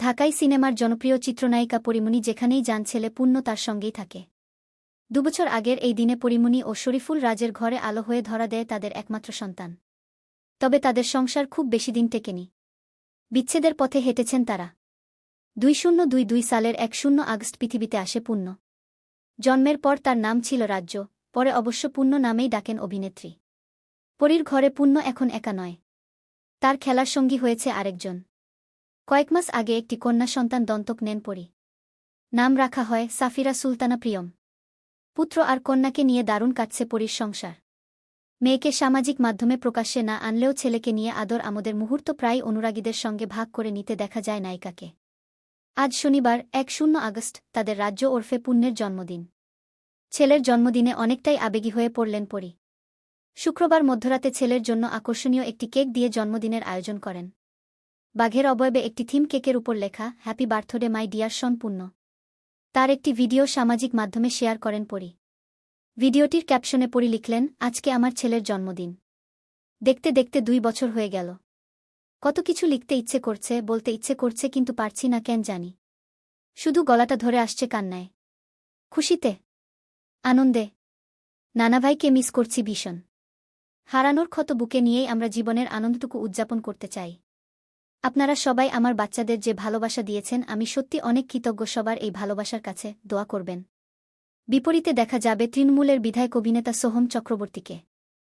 ঢাকাই সিনেমার জনপ্রিয় চিত্রনায়িকা পরিমণি যেখানেই যান ছেলে পুণ্য তার সঙ্গেই থাকে। দুবছর আগের এই দিনে পরিমণি ও শরীফুল রাজের ঘরে আলো হয়ে ধরা দেয় তাদের একমাত্র সন্তান। তবে তাদের সংসার খুব বেশি দিন টেকেনি। বিচ্ছেদের পথে হেঁটেছেন তারা। দুই শূন্য দুই দুই সালের এক শূন্য আগস্ট পৃথিবীতে আসে পুণ্য জন্মের পর তার নাম ছিল রাজ্য, পরে অবশ্য পুণ্য নামেই ডাকেন অভিনেত্রী। পরীর ঘরে পুণ্য এখন একা নয়। তার খেলার সঙ্গী হয়েছে আরেকজন। কয়েক মাস আগে একটি কন্যা সন্তান দন্তক নেন পরি। নাম রাখা হয় সাফিরা সুলতানা প্রিয়ম। পুত্র আর কন্যাকে নিয়ে দারুণ কাটছে পরীর সংসার। মেয়েকে সামাজিক মাধ্যমে প্রকাশ্যে না আনলেও ছেলেকে নিয়ে আদর আমাদের মুহূর্ত প্রায় অনুরাগীদের সঙ্গে ভাগ করে নিতে দেখা যায় নায়িকাকে। আজ শনিবার, এক শূন্য আগস্ট, তাদের রাজ্য ওরফে পুণ্যের জন্মদিন। ছেলের জন্মদিনে অনেকটাই আবেগী হয়ে পড়লেন পরি। শুক্রবার মধ্যরাতে ছেলের জন্য আকর্ষণীয় একটি কেক দিয়ে জন্মদিনের আয়োজন করেন। বাঘের অবয়বে একটি থিম কেকের উপর লেখা, হ্যাপি বার্থডে, মাই ডিয়ার সম্পূর্ণ তার একটি ভিডিও সামাজিক মাধ্যমে শেয়ার করেন পরি। ভিডিওটির ক্যাপশনে পরি লিখলেন, আজকে আমার ছেলের জন্মদিন। দেখতে দেখতে দুই বছর হয়ে গেল। কত কিছু লিখতে ইচ্ছে করছে, বলতে ইচ্ছে করছে কিন্তু পারছি না, কেন জানি? শুধু গলাটা ধরে আসছে কান্নায়। খুশিতে? আনন্দে। নানাভাইকে মিস করছি ভীষণ। হারানোর ক্ষত বুকে নিয়েই আমরা জীবনের আনন্দটুকু উদযাপন করতে চাই। আপনারা সবাই আমার বাচ্চাদের যে ভালোবাসা দিয়েছেন, আমি সত্যি অনেক কৃতজ্ঞ সবার এই ভালোবাসার কাছে দোয়া করবেন। বিপরীতে দেখা যাবে তৃণমূলের বিধায়ক অভিনেতা সোহম চক্রবর্তীকে।